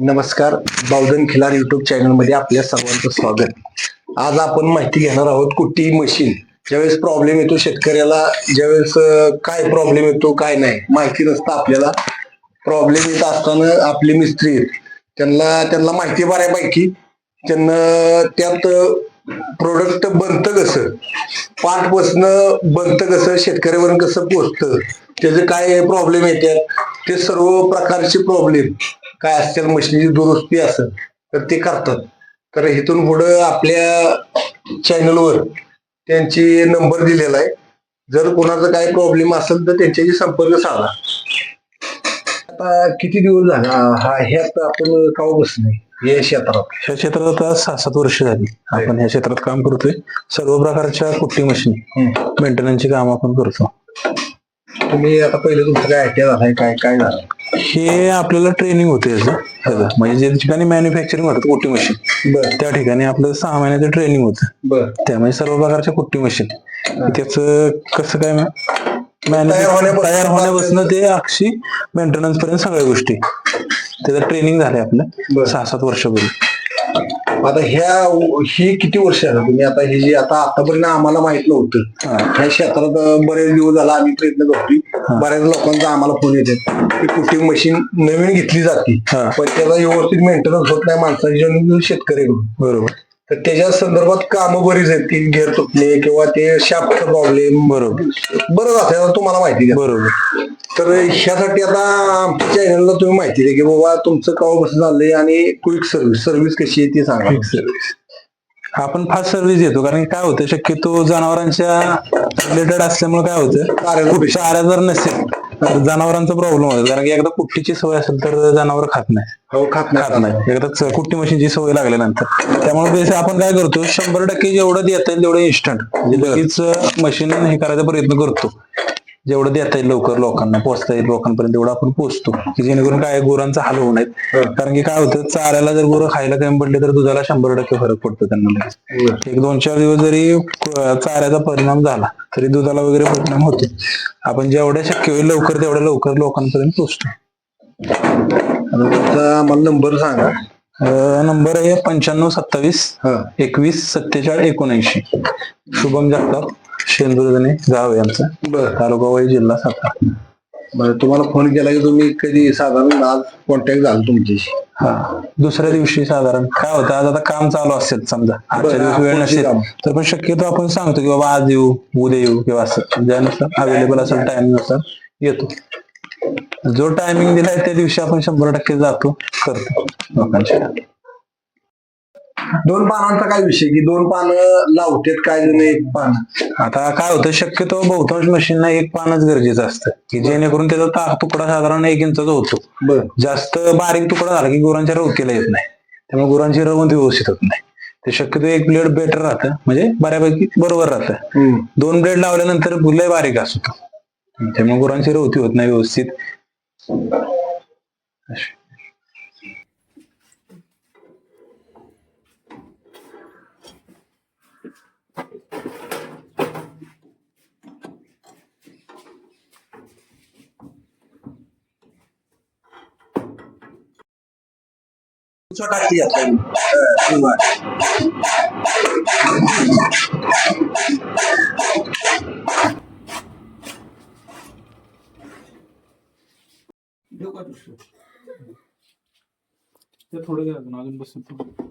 नमस्कार बावधन खिलार युट्यूब चॅनलमध्ये आपल्या सर्वांचं स्वागत. आज आपण माहिती घेणार आहोत कुट्टी मशीन ज्यावेळेस प्रॉब्लेम येतो शेतकऱ्याला ज्यावेळेस काय प्रॉब्लेम येतो काय नाही माहिती नसतं आपल्याला. प्रॉब्लेम येत असताना आपले मिस्त्री आहेत. त्यांना त्यांना माहिती बऱ्यापैकी. त्यांना त्यात प्रोडक्ट बनतं कसं? पाठपासनं बनतं कसं? शेतकऱ्यावर कसं पोचतं? त्याचे काय प्रॉब्लेम येतात ते सर्व प्रकारचे प्रॉब्लेम काय असतील मशिनीची दुरुस्ती असेल तर ते करतात. तर इथून पुढं आपल्या चॅनलवर त्यांची नंबर दिलेला आहे. जर कोणाचा काय प्रॉब्लेम असेल तर त्यांच्याशी संपर्क साधा. आता किती दिवस झाला? हा ह्यात आपण काव बसणे या क्षेत्रात. ह्या क्षेत्रात आता सहा सात वर्ष झाली. आपण ह्या क्षेत्रात काम करतोय. सर्व प्रकारच्या कुट्टी मशीन मेंटेनन्सची काम आपण करतो. तुम्ही आता पहिले तुमचं काय आयडिया झालाय काय काय झालं? हे आपल्याला ट्रेनिंग होते याचं. म्हणजे जे ठिकाणी मॅन्युफॅक्चरिंग होतं कुट्टी मशीन. बर. त्या ठिकाणी आपलं सहा महिन्याचं ट्रेनिंग होतं. बर. त्यामुळे सर्व प्रकारच्या कुट्टी मशीन. त्याच कसं काय तयार होण्यापासून- तयार होण्यापासून ते अक्षी मेंटेनन्स पर्यंत सगळ्या गोष्टी. त्याचं ट्रेनिंग झालंय बरं. आपलं सहा सात वर्षापूर्वी. आता ह्या ही किती वर्ष झालं? तुम्ही आता हे जे आता आतापर्यंत आम्हाला माहीत नव्हतं. हा. ह्या क्षेत्रात बरेच दिवस झाला आम्ही प्रयत्न करतोय. बऱ्याच लोकांचा आम्हाला फोन येतात की कुठे मशीन नवीन घेतली जाते. पण त्याचा व्यवस्थित मेंटेनन्स होत नाही माणसाच्या शेतकऱ्याकडून बरोबर. तर त्याच्या संदर्भात कामं बरीच आहेत. की घेर तुटणे किंवा ते शाफ्ट प्रॉब्लेम बरोबर. बरं जाते तुम्हाला माहिती बरोबर. तर ह्यासाठी आता आमच्या चॅनलला तुम्ही माहिती द्या की बाबा तुमचं कवा कसं झालंय आणि क्विक सर्व्हिस सर्व्हिस कशी आहे ती सांगा. आपण फास्ट सर्व्हिस देतो कारण काय होतं शक्यतो जनावरांच्या रिलेटेड असल्यामुळे काय होतं चारा जर नसेल तर जनावरांचा प्रॉब्लेम होतो. कारण की एकदा कुट्टीची सवय असेल तर जनावर खात नाही. हो खात खात नाही. नाही एकदा कुट्टी मशीनची सवय लागल्यानंतर. त्यामुळे बेस आपण काय करतो शंभर टक्के जेवढं देता येईल तेवढं इन्स्टंट म्हणजे लगेच मशीन हे करायचा प्रयत्न करतो. जेवढं देता येईल लवकर लोकांना पोहोचता येईल लोकांपर्यंत तेवढं आपण पोहोचतो की जेणेकरून काय गुरांचा हाल होऊ नयेत. कारण की काय होतं चाऱ्याला जर गुरं खायला कमी पडले तर दुधाला शंभर टक्के फरक पडतो त्यांना. एक दोन चार दिवस जरी चाऱ्याचा परिणाम झाला तरी दुधाला वगैरे परिणाम होतो. आपण जेवढ्या शक्य होईल लवकर तेवढ्या लवकर लोकांपर्यंत पोहोचतो आम्हाला नंबर सांगा. नंबर आहे पंच्याण्णव सत्तावीस एकवीस सत्तेचाळीस एकोणऐंशी. शुभम जगताप. शेंदुर्जने गाव आहे आमचं. बर. तालुका वाई जिल्हा सातारा. बरं तुम्हाला फोन केला की तुम्ही कधी साधारण आज कॉन्टॅक्ट झाला तुमच्याशी? हा. दुसऱ्या दिवशी साधारण. काय होतं आज आता काम चालू असेल समजा. आजच्या बरं, दिवशी वेळ नसेल. काम. तर पण शक्यतो आपण सांगतो की बाबा आज येऊ उद्या येऊ किंवा असं. ज्यानुसार अवेलेबल असेल टाइमनुसार येतो. जो टायमिंग दिलाय त्या दिवशी आपण शंभर टक्के जातो करतो लोकांच्या. दोन पानांचा काय विषय की दोन पानं लावतात काय जण एक पान? आता काय होतं शक्यतो बहुतांश मशीनना एक पानच गरजेचं असतं. की जेणेकरून त्याचा ता- तुकडा साधारण एक इंचाचा होतो. जास्त बारीक तुकडा झाला की गुरांच्या रवतीला येत नाही. त्यामुळे गुरांची रवंत व्यवस्थित होत नाही. ते शक्यतो एक ब्लेड बेटर राहतं. म्हणजे बऱ्यापैकी बरोबर राहतं. दोन ब्लेड लावल्यानंतर लय बारीक असतो. त्यामुळे गुरांची रवती होत नाही व्यवस्थित. अशी. टाकी घातलाय. ते थोडं अजून बसतो